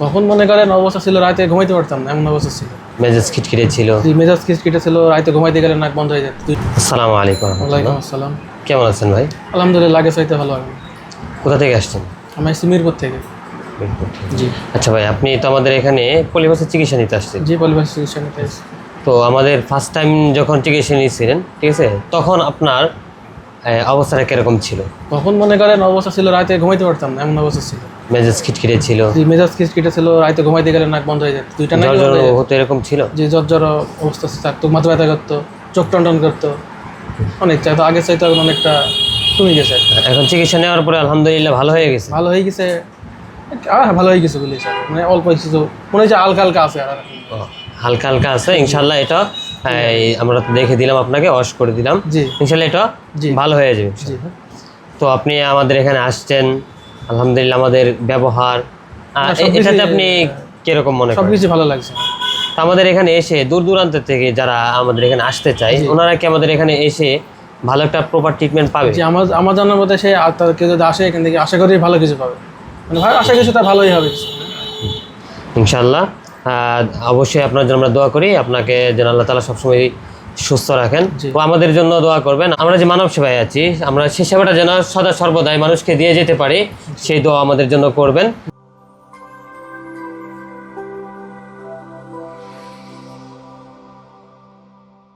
তখন মনে করেন অবস্থা ছিল রাতে ঘুমাইতে পারতাম না এমন অবস্থা ছিল। মেজাজ খিটখিটে ছিল? মেজাজ খিচকিটে ছিল রাতে ঘুমাইতে গেলে নাক বন্ধ হয়ে যেত। আসসালামু আলাইকুম ওয়ালাইকুম আসসালাম। কেমন আছেন ভাই? আলহামদুলিল্লাহ আগে চাইতে ভালো হবে কোথা থেকে আসছেন? আমি আসছি মিরপুর থেকে। জি। আচ্ছা ভাই আপনি তো আমাদের এখানে পলিভাসের চিকিৎসা নিতে আসছেন। জি পরিবার চিকিৎসা নিতে এসেছি। তো আমাদের ফার্স্ট টাইম যখন চিকিৎসা নিয়েছিলেন ঠিক আছে? তখন আপনার অবস্থাটা কীরকম ছিল? তখন মনে করেন অবস্থা ছিল রাতে ঘুমাইতে পারতাম না এমন অবস্থা ছিল। মেজাজ খিটখিটে ছিল? মেজাজ খিচকিটে ছিল রাতে ঘুমাইতে গেলে নাক বন্ধ হয়ে যেত। দুইটা নাক বন্ধ হয়ে যেত। হতো এরকম ছিল? যে জ্বর অবস্থা থাকতো মাথা ব্যথা করতো চোখ টন করতো। অনেক চাইতো আগে চাইতো এখন অনেকটা কমে গেছে আর কি। এখন চিকিৎসা নেওয়ার পরে আলহামদুলিল্লাহ ভালো হয়ে গেছে? ভালো হয়ে গেছে। আর ভালো হয়ে গেছে বলি স্যার মানে অল্প কিছু মনে হচ্ছে হালকা হালকা আছে আর এখন। ও, হালকা হালকা আছে ইনশাল্লাহ এটা আমরা তো দেখে দিলাম আপনাকে ওয়াশ করে দিলাম। ইনশাল্লাহ এটা ভালো হয়ে যাবে। তো আপনি আমাদের এখানে আসছেন আলহামদুলিল্লাহ আমাদের ব্যবহার এটাতে আপনি কীরকম মনে করেন? কিছু ভালো লাগছে। আমাদের এখানে এসে দূর দূরান্ত থেকে যারা আমাদের এখানে আসতে চায় ওনারা কি আমাদের এখানে এসে ভালো একটা প্রপার ট্রিটমেন্ট পাবে? আমার আমার জানার মধ্যে সে কেউ যদি আসে এখান থেকে আশা করি ভালো কিছু পাবে। মানে আশা কিছু তার ভালোই হবে। ইনশাল্লাহ অবশ্যই আপনার জন্য আমরা দোয়া করি আপনাকে যেন আল্লাহ তালা সবসময় সুস্থ রাখেন। ও তো আমাদের জন্য দোয়া করবেন। আমরা যে মানব সেবায় আছি আমরা সে সেবাটা যেন সদা সর্বদাই মানুষকে দিয়ে যেতে পারি সেই দোয়া আমাদের জন্য করবেন।